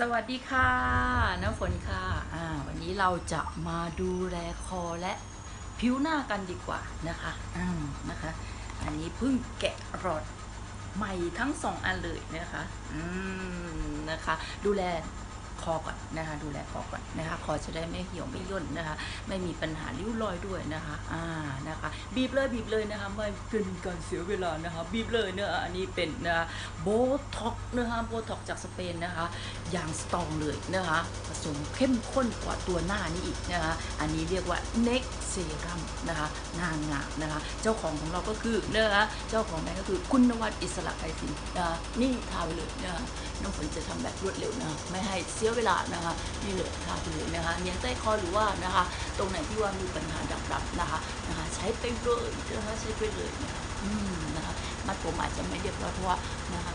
สวัสดีค่ะน้ำฝนค่ะอ่าวันนี้เราจะมาดูแลคอและผิวหน้ากันดีกว่านะคะอืมนะคะ อันนี้เพิ่งแกะรอดใหม่ทั้งสองอันเลยนะคะอืมนะคะ ดูแล คอก่อนนะคะ ดูแลคอก่อนนะคะ คอจะได้ไม่เหี่ยวไม่ย่นนะคะ ไม่มีปัญหาริ้วรอยด้วยนะคะ อ่า นะคะ บีบเลยบีบเลยนะคะ ไม่เป็นการเสียเวลานะคะ บีบเลยเนะอันนี้เป็นนะโบท็อกนะคะโบท็อกจากสเปนนะคะ อย่างสตองเลยนะคะ ผสมเข้มข้นกว่าตัวหน้านี้อีกนะคะ อันนี้เรียกว่า neck serum นะคะนางามนะคะ เจ้าของของเราก็คือนะคะ เจ้าของแบรนด์ก็คือคุณนวัดอิสระไกรศิลป์นะนี่ทาไปเลยนะคะ น้องฝนจะทำแบบรวดเร็วนะ ไม่ให้เสียเวลานะคะนี่เลยทาไปเลยนะคะเนียงใต้คอหรือว่านะคะ ตรงไหนที่ว่ามีปัญหาดับๆนะคะนะคะ ใช้ไปเลยนะคะใช้ไปเลยนะคะอืมนะคะมัดผมอาจจะไม่เรียบร้อยเพราะว่านะคะ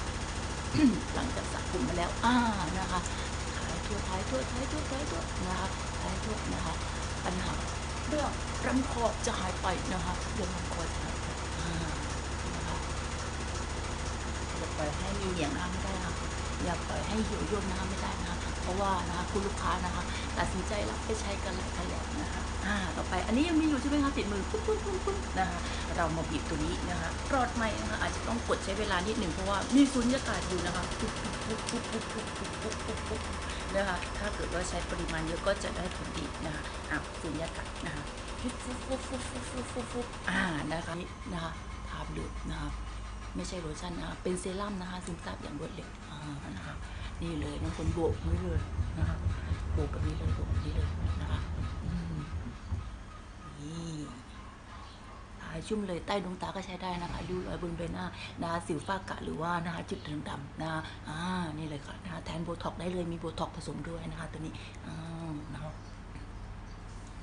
หลังจากสระผมมาแล้วอ่านะคะถ่ายทั่วถ่ายทั่วถ่ายทั่วถ่ายทั่วนะคะถ่ายทั่วนะคะ ปัญหาเรื่องรำคอจะหายไปนะคะเรื่องรำคอจะหายไปอ่านะคะอย่าปล่อยให้มีเหนียงน้ำไม่ได้นะคะอย่าปล่อยให้เหี่ยวย่นนะคะไม่ได้ เพราะว่านะคะคุณลูกค้านะคะตัดสินใจรับไปใช้กันหลายแล้วนะคะอ่าต่อไปอันนี้ยังมีอยู่ใช่ไหมคะติดมือปุ๊บปุ๊บปุ๊บปุ๊บนะคะเรามาบีบตัวนี้นะคะรอดไหมนะคะอาจจะต้องกดใช้เวลานิดหนึ่งเพราะว่ามีสุญญากาศอยู่นะคะปุ๊บปุ๊บปุ๊บปุ๊บปุ๊บปุ๊บปุ๊บปุ๊บปุ๊บนะคะถ้าเกิดว่าใช้ปริมาณเยอะก็จะได้ผลดีนะคะอะสุญญากาศนะคะปุ๊บปุ๊บปุ๊บปุ๊บปุ๊บปุ๊บปุ๊บปุ๊บอ่านะคะนี่นะคะทาไปเลยนะคะไม่ใช่โลชั่นนะคะเป็นเซรั่มนะคะซึมซับอย่างรวดเร็วนะคะ นี่เลยน้องคนโบกไว้เลยนะคะโบกแบบนี้เลยโบกแบบนี้เลยนะคะอืมนี่ทาชุ่มเลยใต้ดวงตาก็ใช้ได้นะคะริ้วรอยบนใบหน้านะคะสิวฝ้ากระหรือว่านะคะจุดด่างดำนะคะอ่านี่เลยค่ะนะคะแทนโบท็อกได้เลยมีโบท็อกผสมด้วยนะคะ ตัวนี้อ่านะคะ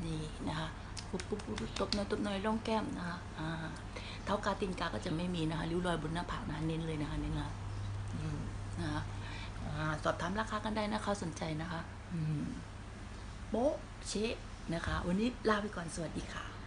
นี่นะคะปุ๊บปุ๊บปุ๊บตบหน่อยตบหน่อยร่องแก้มนะคะอ่าเท้ากาตีนกาก็จะไม่มีนะคะริ้วรอยบนหน้าผากนะคะเน้นเลยนะคะเน้นนะอืม อ่าสอบถามราคากันได้นะคะสนใจนะคะโบ๊ะเชะนะคะ วันนี้ลาไปก่อนสวัสดีค่ะ